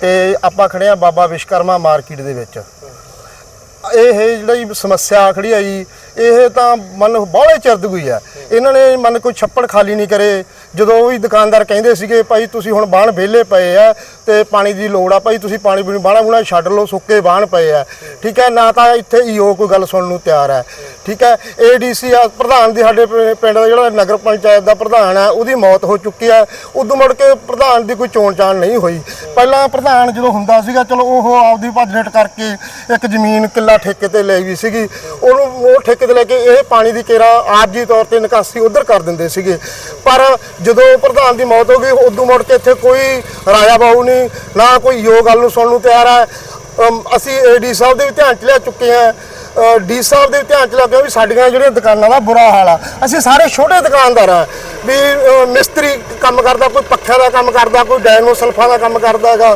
ਤੇ ਆਪਾਂ ਖੜੇ ਆ ਬਾਬਾ ਵਿਸ਼ਕਰਮਾ ਮਾਰਕੀਟ ਦੇ ਵਿੱਚ। ਇਹ ਜਿਹੜੀ ਸਮੱਸਿਆ ਖੜੀ ਆ ਜੀ ਇਹ ਤਾਂ ਮਨ ਬਾਹਲੇ ਚਿਰਦ ਦੀ ਹੋਈ ਆ। ਇਹਨਾਂ ਨੇ ਮਨ ਕੋਈ ਛੱਪੜ ਖਾਲੀ ਨਹੀਂ ਕਰੇ। ਜਦੋਂ ਵੀ ਦੁਕਾਨਦਾਰ ਕਹਿੰਦੇ ਸੀਗੇ, ਭਾਈ ਤੁਸੀਂ ਹੁਣ ਬਾਣ ਵਿਹਲੇ ਪਏ ਆ ਤੇ ਪਾਣੀ ਦੀ ਲੋੜ ਆ, ਭਾਈ ਤੁਸੀਂ ਪਾਣੀ ਪੀਣੀ ਬਾਣਾ ਬੁਣਾ ਛੱਡ ਲਓ, ਸੁੱਕੇ ਬਾਣ ਪਏ ਆ। ਠੀਕ ਹੈ, ਨਾ ਤਾਂ ਇੱਥੇ ਈਓ ਕੋਈ ਗੱਲ ਸੁਣਨ ਨੂੰ ਤਿਆਰ ਹੈ ਠੀਕ ਹੈ? ਏਡੀਸੀ ਆ, ਪ੍ਰਧਾਨ ਦੀ ਸਾਡੇ ਪਿੰ- ਪਿੰਡ ਦਾ ਜਿਹੜਾ ਨਗਰ ਪੰਚਾਇਤ ਦਾ ਪ੍ਰਧਾਨ ਹੈ, ਉਹਦੀ ਮੌਤ ਹੋ ਚੁੱਕੀ ਹੈ। ਉਦੋਂ ਮੁੜ ਕੇ ਪ੍ਰਧਾਨ ਦੀ ਕੋਈ ਚੋਣ ਚਾਣ ਨਹੀਂ ਹੋਈ। ਪਹਿਲਾਂ ਪ੍ਰਧਾਨ ਜਦੋਂ ਹੁੰਦਾ ਸੀਗਾ, ਚਲੋ ਉਹ ਆਪਦੀ ਭੱਜਨਟ ਕਰਕੇ ਇੱਕ ਜ਼ਮੀਨ ਕਿੱਲਾ ਠੇਕੇ ਤੇ ਲਈ ਵੀ ਸੀਗੀ। ਉਹਨੂੰ ਉਹ ਠੇਕੇ ਤੇ ਲੈ ਕੇ ਇਹ ਪਾਣੀ ਦੀ ਕੇਰਾ ਆਰਜੀ ਤੌਰ ਤੇ ਨਿਕਾਸੀ ਉਧਰ ਕਰ ਦਿੰਦੇ ਸੀਗੇ। ਪਰ ਜਦੋਂ ਪ੍ਰਧਾਨ ਦੀ ਮੌਤ ਹੋ ਗਈ, ਉਦੋਂ ਮੁੜ ਕੇ ਇੱਥੇ ਕੋਈ ਰਾਜਾ ਬਾਹੂ ਨਹੀਂ, ਨਾ ਕੋਈ ਯੋਗ ਗੱਲ ਨੂੰ ਸੁਣਨ ਨੂੰ ਤਿਆਰ ਹੈ। ਅਮ, ਅਸੀਂ ਡੀ ਸਾਹਿਬ ਦੇ ਵੀ ਧਿਆਨ ਚ ਲਿਆ ਚੁੱਕੇ ਹਾਂ। ਡੀ ਸਾਹਿਬ ਦੇ ਧਿਆਨ ਚ ਲਿਆ ਕੇ ਵੀ ਸਾਡੀਆਂ ਜਿਹੜੀਆਂ ਦੁਕਾਨਾਂ ਦਾ ਬੁਰਾ ਹਾਲ ਆ। ਅਸੀਂ ਸਾਰੇ ਛੋਟੇ ਦੁਕਾਨਦਾਰ ਆ। ਵੀ ਮਿਸਤਰੀ ਕੰਮ ਕਰਦਾ, ਕੋਈ ਪੱਖਿਆਂ ਦਾ ਕੰਮ ਕਰਦਾ, ਕੋਈ ਡਾਇਨੋਸਲਫਾਂ ਦਾ ਕੰਮ ਕਰਦਾ ਹੈਗਾ।